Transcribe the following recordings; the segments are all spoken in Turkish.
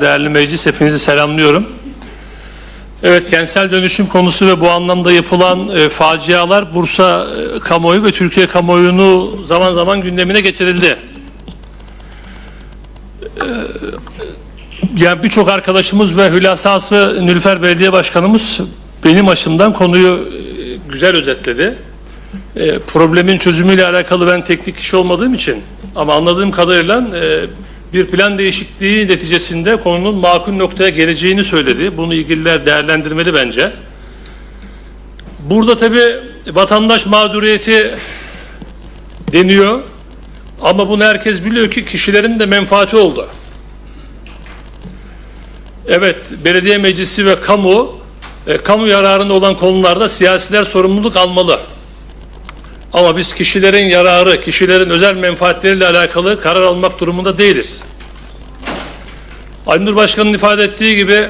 Değerli meclis hepinizi selamlıyorum. Evet kentsel dönüşüm konusu ve bu anlamda yapılan e, facialar Bursa e, kamuoyu ve Türkiye kamuoyunu zaman zaman gündemine getirildi. E, yani birçok arkadaşımız ve hülasası Nülfer Belediye Başkanımız benim açımdan konuyu e, güzel özetledi. E, problemin çözümüyle alakalı ben teknik kişi olmadığım için ama anladığım kadarıyla e, bir plan değişikliği neticesinde konunun makul noktaya geleceğini söyledi. Bunu ilgililer değerlendirmeli bence. Burada tabi vatandaş mağduriyeti deniyor ama bunu herkes biliyor ki kişilerin de menfaati oldu. Evet, belediye meclisi ve kamu, e, kamu yararında olan konularda siyasiler sorumluluk almalı. Ama biz kişilerin yararı, kişilerin özel menfaatleriyle alakalı karar almak durumunda değiliz. Aynur Başkan'ın ifade ettiği gibi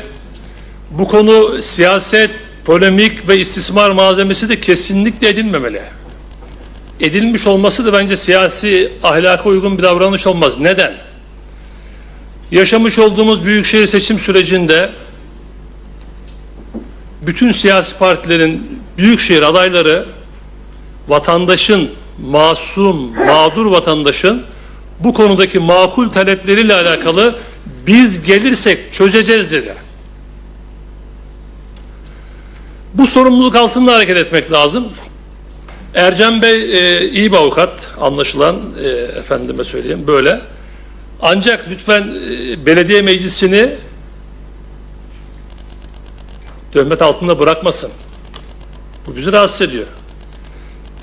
bu konu siyaset, polemik ve istismar malzemesi de kesinlikle edilmemeli. Edilmiş olması da bence siyasi ahlaka uygun bir davranış olmaz. Neden? Yaşamış olduğumuz büyükşehir seçim sürecinde bütün siyasi partilerin büyükşehir adayları vatandaşın, masum, mağdur vatandaşın bu konudaki makul talepleriyle alakalı biz gelirsek çözeceğiz dedi. Bu sorumluluk altında hareket etmek lazım. Ercan Bey e, iyi bir avukat anlaşılan e, efendime söyleyeyim böyle. Ancak lütfen e, belediye meclisini töhmet altında bırakmasın. Bu bizi rahatsız ediyor.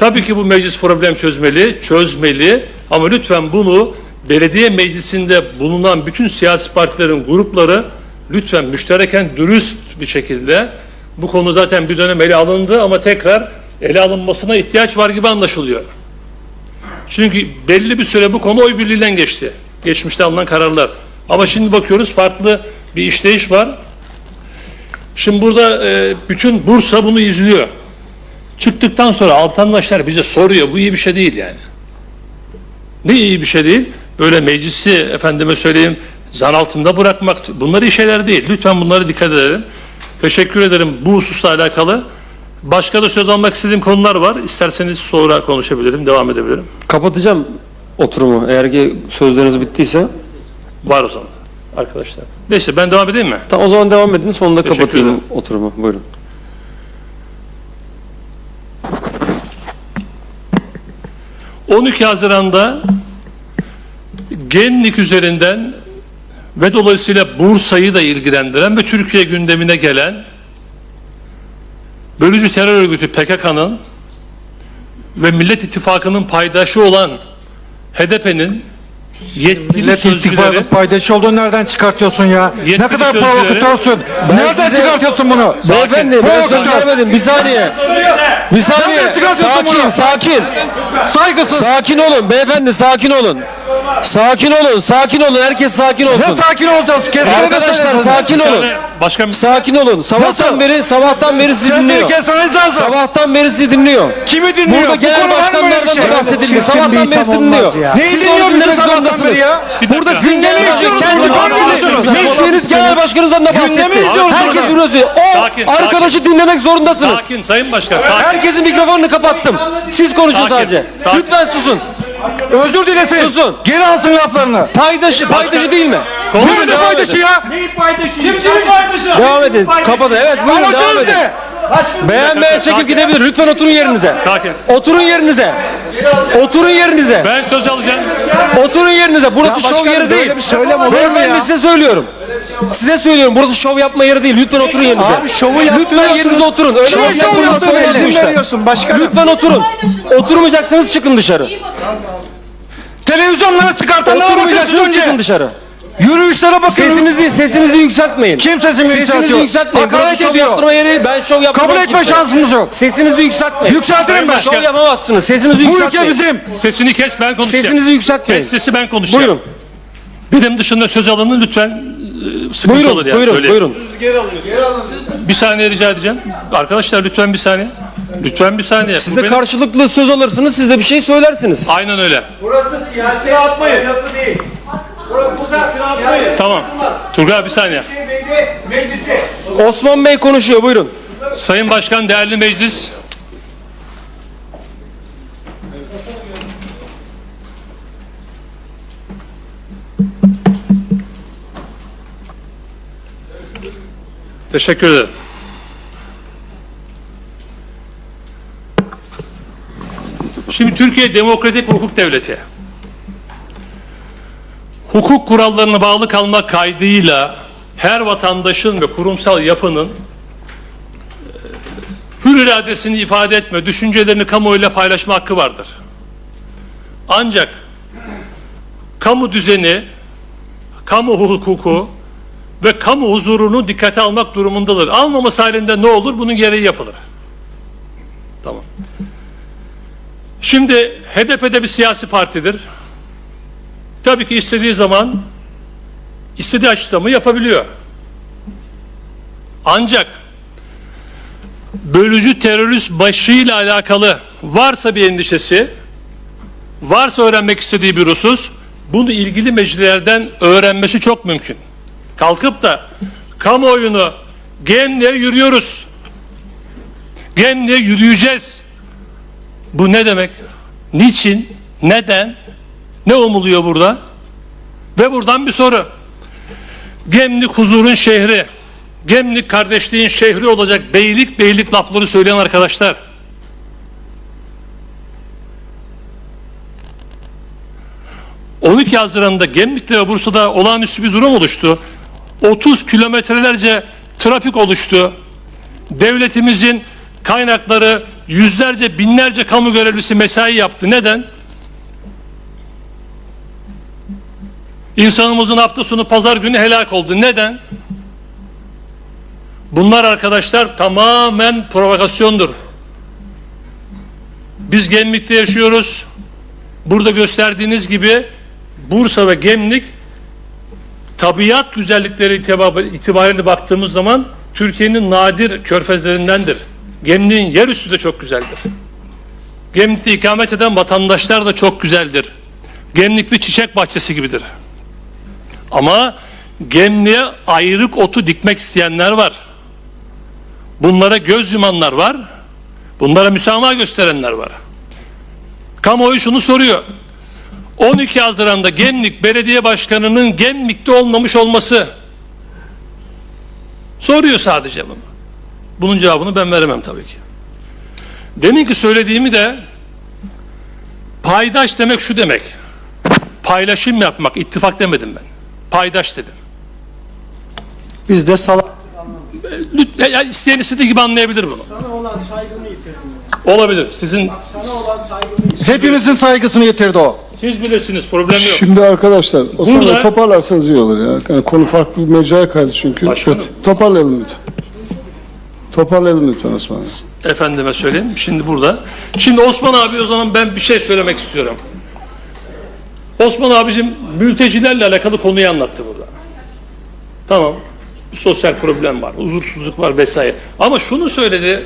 Tabii ki bu meclis problem çözmeli, çözmeli ama lütfen bunu belediye meclisinde bulunan bütün siyasi partilerin grupları lütfen müştereken dürüst bir şekilde bu konu zaten bir dönem ele alındı ama tekrar ele alınmasına ihtiyaç var gibi anlaşılıyor. Çünkü belli bir süre bu konu oy birliğiyle geçti. Geçmişte alınan kararlar. Ama şimdi bakıyoruz farklı bir işleyiş var. Şimdi burada e, bütün Bursa bunu izliyor. Çıktıktan sonra vatandaşlar bize soruyor. Bu iyi bir şey değil yani. Ne iyi bir şey değil? Böyle meclisi efendime söyleyeyim zan altında bırakmak. Bunlar iyi şeyler değil. Lütfen bunlara dikkat edelim. Teşekkür ederim bu hususla alakalı. Başka da söz almak istediğim konular var. İsterseniz sonra konuşabilirim, devam edebilirim. Kapatacağım oturumu eğer ki sözleriniz bittiyse. Var o zaman arkadaşlar. Neyse ben devam edeyim mi? Tamam o zaman devam edin sonunda Teşekkür kapatayım ederim. oturumu. Buyurun. 12 Haziran'da Genlik üzerinden ve dolayısıyla Bursa'yı da ilgilendiren ve Türkiye gündemine gelen bölücü terör örgütü PKK'nın ve Millet İttifakı'nın paydaşı olan HDP'nin yetkili Millet sözcüleri İttifakı paydaşı olduğunu nereden çıkartıyorsun ya? Yetkili ne kadar sözcüleri- provokatörsün. Nereden size- çıkartıyorsun bunu? Beyefendi ben söz Provokatör. vermedim bir saniye. Bir saniye. Nereden çıkartıyorsun Sakin bunu? sakin. Saygısız. Sakin olun beyefendi sakin olun. Sakin olun sakin olun herkes sakin Ne olsun. sakin olacağız? Kesene Arkadaşlar sakin olun. Müsaade- Başka bir Sakin olun. Sabahtan Nasıl? beri sabahtan beri sizi dinliyor. kesmeniz lazım. Sabahtan beri sizi dinliyor. Kimi dinliyor? Burada Bu genel konu var mı başkanlardan böyle bir da şey? bahsedildi. Çirkin Sabahtan beri sizi dinliyor. olmaz ya. Siz Neyi onu dinliyorsunuz dinlemek sabahtan zorundasınız. beri ya? Burada sizin genel başkanınız, izliyoruz, kendi burada bakıyorsunuz. meclisiniz genel başkanınızdan da Gündemi izliyoruz Herkes burada. biliyor. O Sakin, arkadaşı dinlemek zorundasınız. Sakin Sayın Başkan sakin. Herkesin mikrofonunu kapattım. Siz konuşun Sakin, sadece. sakin. Lütfen susun. Özür dilesin. Susun. Geri alsın laflarını. Paydaşı, paydaşı değil mi? Konuşun. Nerede paydaşı edin. ya? Kimsenin paydaşı. Devam edin. Kapatın. Evet buyurun devam Amacınız edin. ne? Beğenmeyen çekip Sakin. gidebilir. Lütfen oturun yerinize. Sakin. Oturun yerinize. Oturun yerinize. Ben söz alacağım. Oturun yerinize. Burası Ya şov başkanım, yeri böyle değil. bir söylem olur mu Beyefendi ya? size söylüyorum. Size söylüyorum. Burası şov yapma yeri değil. Lütfen oturun yerinize. Abi şovu Lütfen yaptırıyorsunuz. yerinize oturun. Öyle Şov bir yapılması olmaz bu izin veriyorsun başkanım. Lütfen oturun. Oturmayacaksanız çıkın dışarı. Televizyonlara çıkartanlara bakın siz Oturmayacaksanız önce. çıkın dışarı. Yürüyüşlere bakın. Sesinizi sesinizi yükseltmeyin. Kim sesini Sesinizi yükseltiyor? yükseltmeyin. Hakaret Burası şov ediyor. yaptırma yeri değil. Ben şov yaptırmam Kabul etme şansımız yok. Sesinizi yükseltmeyin. Yükseltirim ben. Şov yapamazsınız. Sesinizi Bu yükseltmeyin. ülke bizim. Sesini kes ben konuşacağım. Sesinizi yükseltmeyin. Kes sesi ben konuşacağım. Buyurun. Benim dışında söz alanı lütfen sıkıntı Buyurun. olur yani. buyurun. söyleyeyim. Buyurun. Bir saniye rica edeceğim. Arkadaşlar lütfen bir saniye. Lütfen bir saniye. Siz Bu de benim- karşılıklı söz alırsınız. Siz de bir şey söylersiniz. Aynen öyle. Burası siyasi atmayın. Yası değil. Burası burada atmayın. Tamam. Turgay bir saniye. Meclisi. Osman Bey konuşuyor buyurun. Sayın Başkan, değerli meclis. Teşekkür ederim. Şimdi Türkiye demokratik hukuk devleti. Hukuk kurallarına bağlı kalmak kaydıyla her vatandaşın ve kurumsal yapının hür iradesini ifade etme, düşüncelerini kamuoyuyla paylaşma hakkı vardır. Ancak kamu düzeni, kamu hukuku ve kamu huzurunu dikkate almak durumundadır. Almaması halinde ne olur? Bunun gereği yapılır. Tamam. Şimdi HDP'de bir siyasi partidir. Tabii ki istediği zaman istediği açıklamayı yapabiliyor. Ancak bölücü terörist başıyla alakalı varsa bir endişesi, varsa öğrenmek istediği bir husus, bunu ilgili meclislerden öğrenmesi çok mümkün. Kalkıp da kamuoyunu Gemliğe yürüyoruz. Gemliğe yürüyeceğiz. Bu ne demek? Niçin? Neden? Ne umuluyor burada? Ve buradan bir soru. Gemlik huzurun şehri. Gemlik kardeşliğin şehri olacak beylik beylik lafları söyleyen arkadaşlar. ...12 Haziran'da Gemlik'te ve Bursa'da olağanüstü bir durum oluştu. 30 kilometrelerce trafik oluştu. Devletimizin kaynakları yüzlerce binlerce kamu görevlisi mesai yaptı. Neden? İnsanımızın hafta sonu pazar günü helak oldu. Neden? Bunlar arkadaşlar tamamen provokasyondur. Biz Gemlik'te yaşıyoruz. Burada gösterdiğiniz gibi Bursa ve Gemlik tabiat güzellikleri itibar- itibariyle baktığımız zaman Türkiye'nin nadir körfezlerindendir. Gemlik'in yerüstü de çok güzeldir. Gemlik'te ikamet eden vatandaşlar da çok güzeldir. Gemlik bir çiçek bahçesi gibidir. Ama Gemliğe ayrık otu dikmek isteyenler var. Bunlara göz yumanlar var. Bunlara müsamaha gösterenler var. Kamuoyu şunu soruyor. 12 Haziran'da Gemlik Belediye Başkanı'nın Gemlik'te olmamış olması soruyor sadece bunu. Bunun cevabını ben veremem tabii ki. Demin ki söylediğimi de paydaş demek şu demek. Paylaşım yapmak, ittifak demedim ben. Paydaş dedim. Biz de salak Lütfen ya isteyen istediği gibi anlayabilir bunu. sana olan saygımı yitirdim. Olabilir. Sizin. Hepimizin saygısını yitirdi o. siz bilirsiniz problem yok. Şimdi arkadaşlar Osman Burada- Bey toparlarsanız iyi olur ya. Yani konu farklı bir mecraya kaydı çünkü. Başkanım. Evet, toparlayalım lütfen. Toparlayalım lütfen Osman Bey. Efendime söyleyeyim. Şimdi burada. Şimdi Osman abi o zaman ben bir şey söylemek istiyorum. Osman abicim mültecilerle alakalı konuyu anlattı burada. Tamam. Bir sosyal problem var, huzursuzluk var vesaire. Ama şunu söyledi.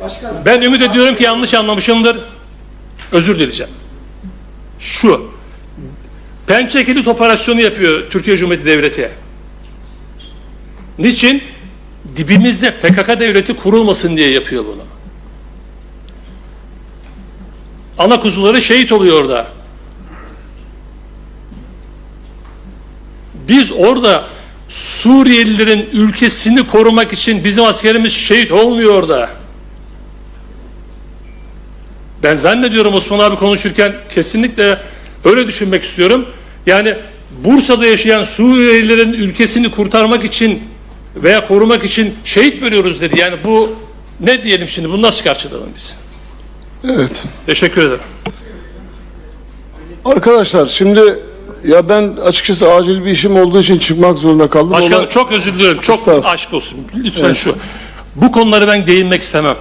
Başkanım. Ben ümit ediyorum ki yanlış anlamışımdır. Özür dileyeceğim. Şu. Pençe kilit operasyonu yapıyor Türkiye Cumhuriyeti Devleti. Niçin? Dibimizde PKK devleti kurulmasın diye yapıyor bunu. Ana kuzuları şehit oluyor orada. Biz orada Suriyelilerin ülkesini korumak için bizim askerimiz şehit olmuyor orada. Ben zannediyorum Osman abi konuşurken kesinlikle öyle düşünmek istiyorum. Yani Bursa'da yaşayan Suriyelilerin ülkesini kurtarmak için veya korumak için şehit veriyoruz dedi. Yani bu ne diyelim şimdi bunu nasıl karşılayalım biz? Evet. Teşekkür ederim. Arkadaşlar şimdi ya ben açıkçası acil bir işim olduğu için çıkmak zorunda kaldım. Başkanım Ona- çok özür diliyorum. Çok aşk olsun. Lütfen şu. Bu konuları ben değinmek istemem.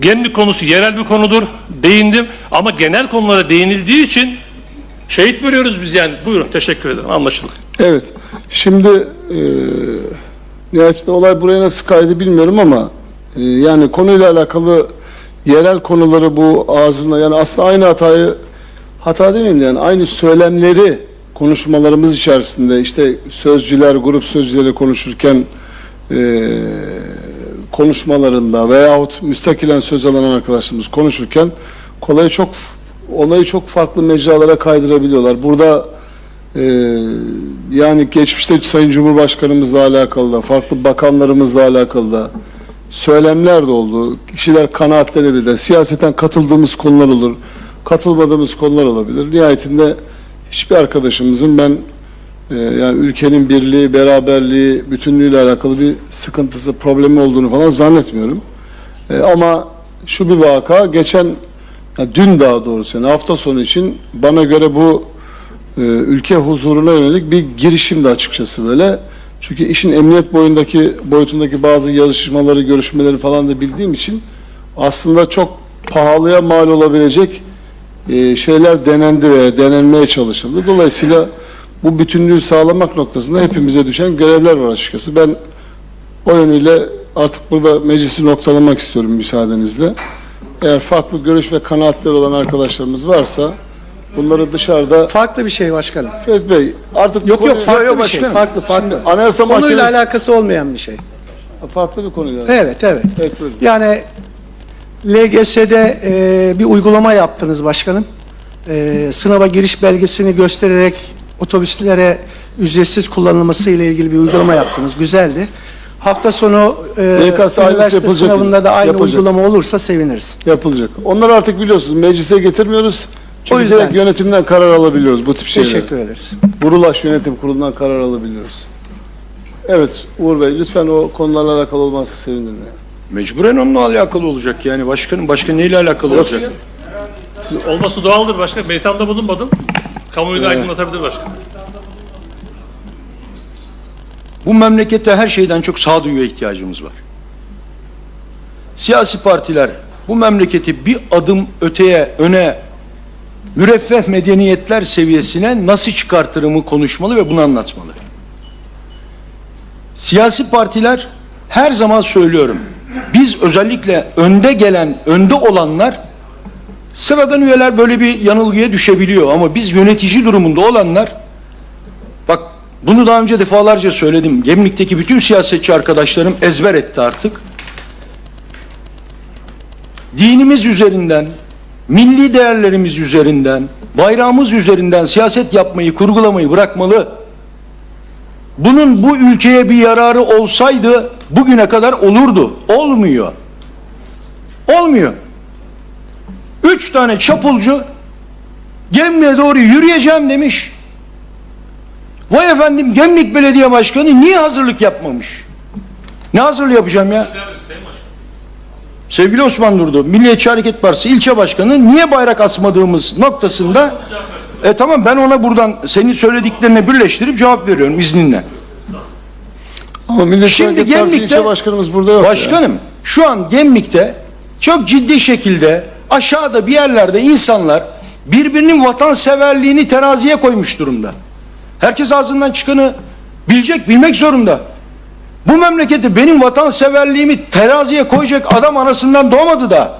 Gemlik konusu yerel bir konudur. Değindim ama genel konulara değinildiği için şehit veriyoruz biz yani. Buyurun teşekkür ederim. Anlaşıldı. Evet. Şimdi e, nihayetinde olay buraya nasıl kaydı bilmiyorum ama e, yani konuyla alakalı yerel konuları bu ağzına yani aslında aynı hatayı hata demeyeyim de yani aynı söylemleri konuşmalarımız içerisinde işte sözcüler, grup sözcüleri konuşurken e, konuşmalarında veyahut müstakilen söz alan arkadaşlarımız konuşurken kolayı çok olayı çok farklı mecralara kaydırabiliyorlar. Burada e, yani geçmişte Sayın Cumhurbaşkanımızla alakalı da farklı bakanlarımızla alakalı da söylemler de oldu. Kişiler kanaatleri bilir. Siyaseten katıldığımız konular olur. Katılmadığımız konular olabilir. Nihayetinde hiçbir arkadaşımızın ben yani ülkenin birliği, beraberliği, bütünlüğüyle alakalı bir sıkıntısı, problemi olduğunu falan zannetmiyorum. E, ama şu bir vaka geçen ya dün daha doğrusu yani hafta sonu için bana göre bu e, ülke huzuruna yönelik bir girişimdi açıkçası böyle. Çünkü işin emniyet boyundaki boyutundaki bazı yazışmaları, görüşmeleri falan da bildiğim için aslında çok pahalıya mal olabilecek e, şeyler denendi ve denenmeye çalışıldı. Dolayısıyla bu bütünlüğü sağlamak noktasında hepimize düşen görevler var açıkçası. Ben o yönüyle artık burada meclisi noktalamak istiyorum müsaadenizle. Eğer farklı görüş ve kanaatleri olan arkadaşlarımız varsa bunları dışarıda Farklı bir şey başkanım. Ferit Bey artık Yok yok farklı bir şey. Farklı farklı. Anayasa Konuyla Mahkemesi alakası olmayan bir şey. farklı bir konuyla. Evet evet. Evet, buyurun. Yani LGS'de e, bir uygulama yaptınız başkanım. E, sınava giriş belgesini göstererek otobüslere ücretsiz kullanılması ile ilgili bir uygulama yaptınız. Güzeldi. Hafta sonu e, YKS üniversite sınavında da aynı Yapılacak. uygulama olursa seviniriz. yapılacak. Onları artık biliyorsunuz meclise getirmiyoruz. Çünkü O yüzden- direkt yönetimden karar alabiliyoruz bu tip şeyleri. Teşekkür ederiz. Burulaş Yönetim Kurulu'ndan karar alabiliyoruz. Evet Uğur Bey lütfen o konularla alakalı olmazsa sevinirim. Yani. Mecburen onunla alakalı olacak yani başkanım. Başka neyle alakalı olacak? Olması doğaldır başka. Beytan'da bulunmadım. Kamuoyu da aydınlatabilir başkan. Bu memlekette her şeyden çok sağduyuya ihtiyacımız var. Siyasi partiler bu memleketi bir adım öteye, öne müreffeh medeniyetler seviyesine nasıl çıkartırımı konuşmalı ve bunu anlatmalı. Siyasi partiler her zaman söylüyorum. Biz özellikle önde gelen, önde olanlar sıradan üyeler böyle bir yanılgıya düşebiliyor ama biz yönetici durumunda olanlar Bak bunu daha önce defalarca söyledim. Gemlik'teki bütün siyasetçi arkadaşlarım ezber etti artık. Dinimiz üzerinden, milli değerlerimiz üzerinden, bayrağımız üzerinden siyaset yapmayı, kurgulamayı bırakmalı. Bunun bu ülkeye bir yararı olsaydı bugüne kadar olurdu. Olmuyor. Olmuyor. Üç tane çapulcu Gemliğe doğru yürüyeceğim demiş. Vay efendim Gemlik Belediye Başkanı niye hazırlık yapmamış? Ne hazırlığı yapacağım ya? Sevgili Osman Durdu, Milliyetçi Hareket Partisi ilçe başkanı niye bayrak asmadığımız noktasında e tamam ben ona buradan senin söylediklerine birleştirip cevap veriyorum izninle. Ama Millet Şimdi Hareket Partisi Gemlik'te- ilçe başkanımız burada yok. ya. Başkanım şu an Gemlik'te çok ciddi şekilde aşağıda bir yerlerde insanlar birbirinin vatanseverliğini teraziye koymuş durumda. Herkes ağzından çıkanı bilecek, bilmek zorunda. Bu memlekette benim vatanseverliğimi teraziye koyacak adam anasından doğmadı da.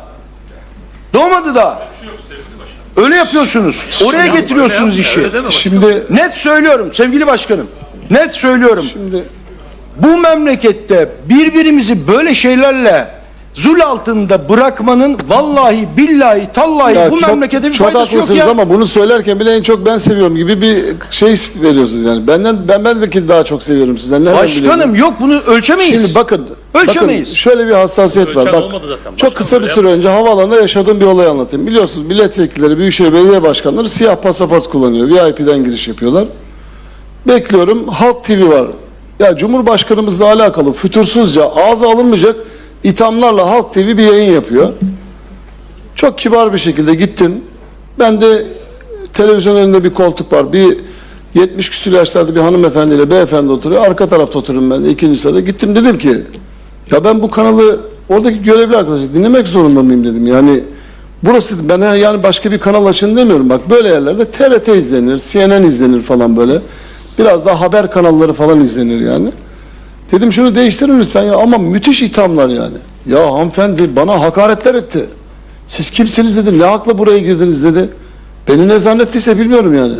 Doğmadı da. Öyle yapıyorsunuz. Oraya getiriyorsunuz işi. Şimdi Net söylüyorum sevgili başkanım. Net söylüyorum. şimdi Bu memlekette birbirimizi böyle şeylerle zul altında bırakmanın vallahi billahi tallahi ya bu çok, memlekete bir çok faydası yok haklısınız ya. ama bunu söylerken bile en çok ben seviyorum gibi bir şey veriyorsunuz yani. Benden ben ben belki daha çok seviyorum sizden. Nereden Başkanım biliyorum? yok bunu ölçemeyiz. Şimdi bakın, Ölçemeyiz. bakın şöyle bir hassasiyet var. Ölçen Bak, olmadı zaten. çok Başkan kısa bir böyle süre önce havaalanında yaşadığım bir olay anlatayım. Biliyorsunuz milletvekilleri, büyükşehir belediye başkanları siyah pasaport kullanıyor. VIP'den giriş yapıyorlar. Bekliyorum. Halk TV var. Ya Cumhurbaşkanımızla alakalı fütursuzca ağza alınmayacak ithamlarla Halk TV bir yayın yapıyor. Çok kibar bir şekilde gittim. Ben de televizyon önünde bir koltuk var. Bir 70 küsur yaşlarda bir hanımefendiyle beyefendi oturuyor. Arka tarafta otururum ben ikinci sırada. Gittim dedim ki ya ben bu kanalı oradaki görevli arkadaşı dinlemek zorunda mıyım dedim. Yani burası ben yani başka bir kanal açın demiyorum. Bak böyle yerlerde TRT izlenir, CNN izlenir falan böyle. Biraz daha haber kanalları falan izlenir yani. Dedim şunu değiştirin lütfen ya ama müthiş ithamlar yani. Ya hanımefendi bana hakaretler etti. Siz kimsiniz dedim. Ne hakla buraya girdiniz dedi. Beni ne zannettiyse bilmiyorum yani.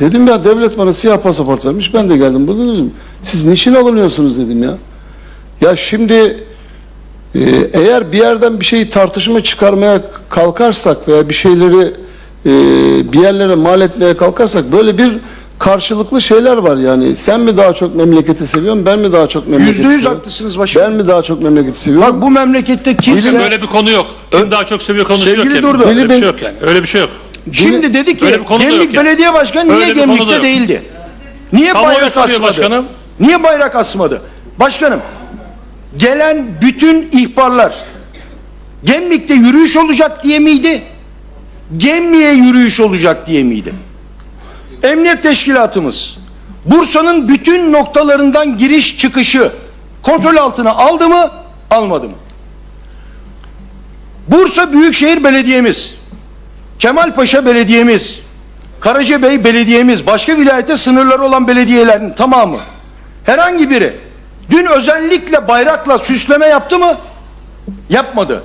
Dedim ya devlet bana siyah pasaport vermiş. Ben de geldim burada dedim. Siz niçin alınıyorsunuz dedim ya. Ya şimdi e, eğer bir yerden bir şeyi tartışma çıkarmaya kalkarsak veya bir şeyleri e, bir yerlere mal etmeye kalkarsak böyle bir karşılıklı şeyler var yani. Sen mi daha çok memleketi seviyorsun, ben mi daha çok memleketi Yüzde yüz seviyorum? haklısınız başkanım. Ben mi daha çok memleketi seviyorum? Bak bu memlekette kimse... Böyle bir konu yok. Kim daha çok seviyor konusu Sevgili yok yani. Durdu. Öyle bir şey yok yani. Öyle bir şey yok. Şimdi dedi ki Öyle bir konu da yok Gemlik yani. Belediye Başkanı niye bir konu da Gemlik'te yok. değildi? Niye Kamuoyu bayrak soruyor asmadı? başkanım. Niye bayrak asmadı? Başkanım gelen bütün ihbarlar Gemlik'te yürüyüş olacak diye miydi? Gemliğe yürüyüş olacak diye miydi? Emniyet teşkilatımız Bursa'nın bütün noktalarından giriş çıkışı kontrol altına aldı mı almadı mı? Bursa Büyükşehir Belediye'miz, Kemalpaşa Belediye'miz, Karacabey Belediye'miz, başka vilayete sınırları olan belediyelerin tamamı herhangi biri dün özellikle bayrakla süsleme yaptı mı? Yapmadı.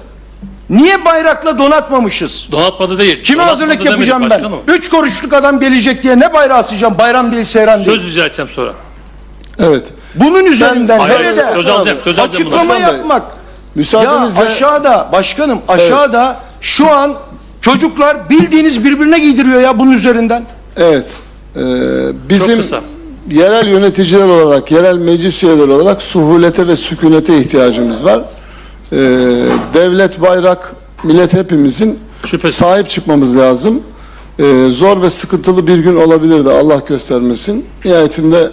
Niye bayrakla donatmamışız? Donatmadı değil. Kime Donatmadı hazırlık yapacağım ben? başkanım. Üç kuruşluk adam gelecek diye ne bayrağı asacağım? Bayram değil, seyran değil. Söz rica edeceğim sonra. Evet. Bunun üzerinden Hayır, nerede? söz alacağım, söz alacağım. Açıklama yapmak. Müsaadenizle Ya aşağıda başkanım aşağıda şu an çocuklar bildiğiniz birbirine giydiriyor ya bunun üzerinden. Evet. Ee, bizim yerel yöneticiler olarak, yerel meclis üyeleri olarak suhulete ve sükunete ihtiyacımız var. Ee, devlet, bayrak, millet hepimizin Şüphesiz. sahip çıkmamız lazım. Ee, zor ve sıkıntılı bir gün olabilir de Allah göstermesin. Nihayetinde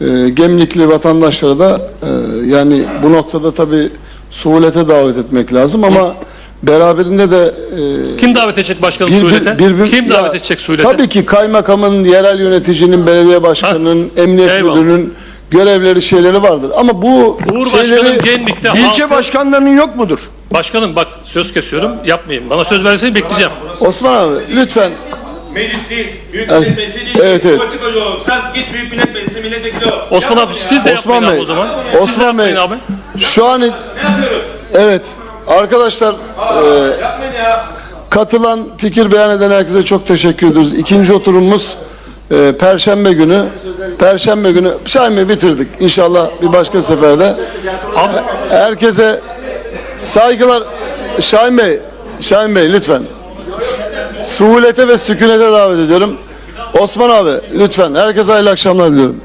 e, gemlikli vatandaşlara da e, yani bu noktada tabii suhulete davet etmek lazım ama beraberinde de e, Kim davet edecek başkanım bir- Suhlet'e? bir- bir- Kim ya, davet edecek Suhlet'e? Tabii ki kaymakamın, yerel yöneticinin, belediye başkanının, emniyet eyvallah. müdürünün görevleri şeyleri vardır. Ama bu Uğur şeyleri Başkanım Gemlik'te İlçe halkı- başkanlarının yok mudur? Başkanım bak söz kesiyorum yapmayayım. Bana söz verseniz bekleyeceğim. Osman abi lütfen Meclis değil, Büyük Evet. Millet Meclisi değil. Evet, evet. Politikacı ol. Sen git Büyük Millet Meclisi milletvekili ol. Osman abi siz de Osman yapmayın Bey, abi o zaman. Siz de Osman Bey, yapmayın abi. şu an evet arkadaşlar e, Yapmayın ya. katılan, fikir beyan eden herkese çok teşekkür ediyoruz. İkinci oturumumuz e, Perşembe günü. Perşembe günü Şahin Bey bitirdik. İnşallah bir başka seferde. Herkese saygılar. Şahin Bey, Şahin Bey lütfen. Suhulete ve sükunete davet ediyorum. Osman abi lütfen herkese hayırlı akşamlar diliyorum.